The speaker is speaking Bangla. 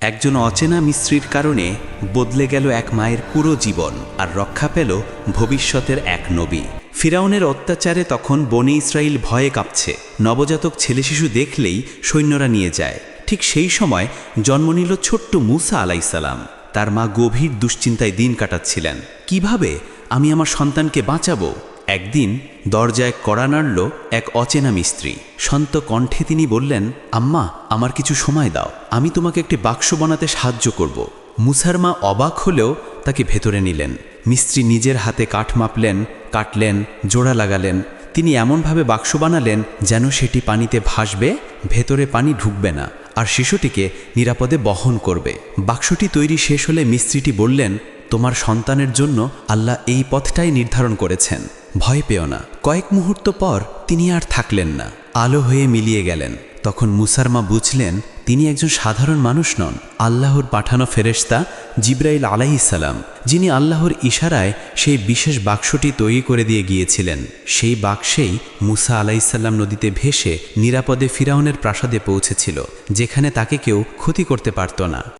একজন অচেনা মিস্ত্রির কারণে বদলে গেল এক মায়ের পুরো জীবন আর রক্ষা পেল ভবিষ্যতের এক নবী। ফিরাউনের অত্যাচারে তখন বনে ইসরায়েল ভয়ে কাঁপছে। নবজাতক ছেলে শিশু দেখলেই সৈন্যরা নিয়ে যায়। ঠিক সেই সময় জন্ম নিল ছোট্ট মুসা আলাইসালাম তার মা গভীর দুশ্চিন্তায় দিন কাটাচ্ছিলেন। কীভাবে আমি আমার সন্তানকে বাঁচাবো? একদিন দরজায় কড়া নাড়ল এক অচেনা মিস্ত্রি। সন্ত কণ্ঠে তিনি বললেন, আম্মা, আমার কিছু সময় দাও, আমি তোমাকে একটি বাক্স বানাতে সাহায্য করব। মুসার মা অবাক হলেও তাকে ভেতরে নিলেন। মিস্ত্রি নিজের হাতে কাঠ মাপলেন, কাটলেন, জোড়া লাগালেন। তিনি এমনভাবে বাক্স বানালেন যেন সেটি পানিতে ভাসবে, ভেতরে পানি ঢুকবে না, আর শিশুটিকে নিরাপদে বহন করবে। বাক্সটি তৈরি শেষ হলে মিস্ত্রিটি বললেন, তোমার সন্তানের জন্য আল্লাহ এই পথটাই নির্ধারণ করেছেন। ভয় পেও না। কয়েক মুহূর্ত পর তিনি আর থাকলেন না। আলো হয়ে মিলিয়ে গেলেন। তখন মুসারমা বুঝলেন, তিনি একজন সাধারণ মানুষ নন। আল্লাহর পাঠানো ফেরেশতা জিব্রাইল আলাইসালাম যিনি আল্লাহর ইশারায় সেই বিশেষ বাক্সটি তৈরি করে দিয়ে গিয়েছিলেন। সেই বাক্সেই মুসা আলাইসাল্লাম নদীতে ভেসে নিরাপদে ফিরাউনের প্রাসাদে পৌঁছেছিল, যেখানে তাকে কেউ ক্ষতি করতে পারত না।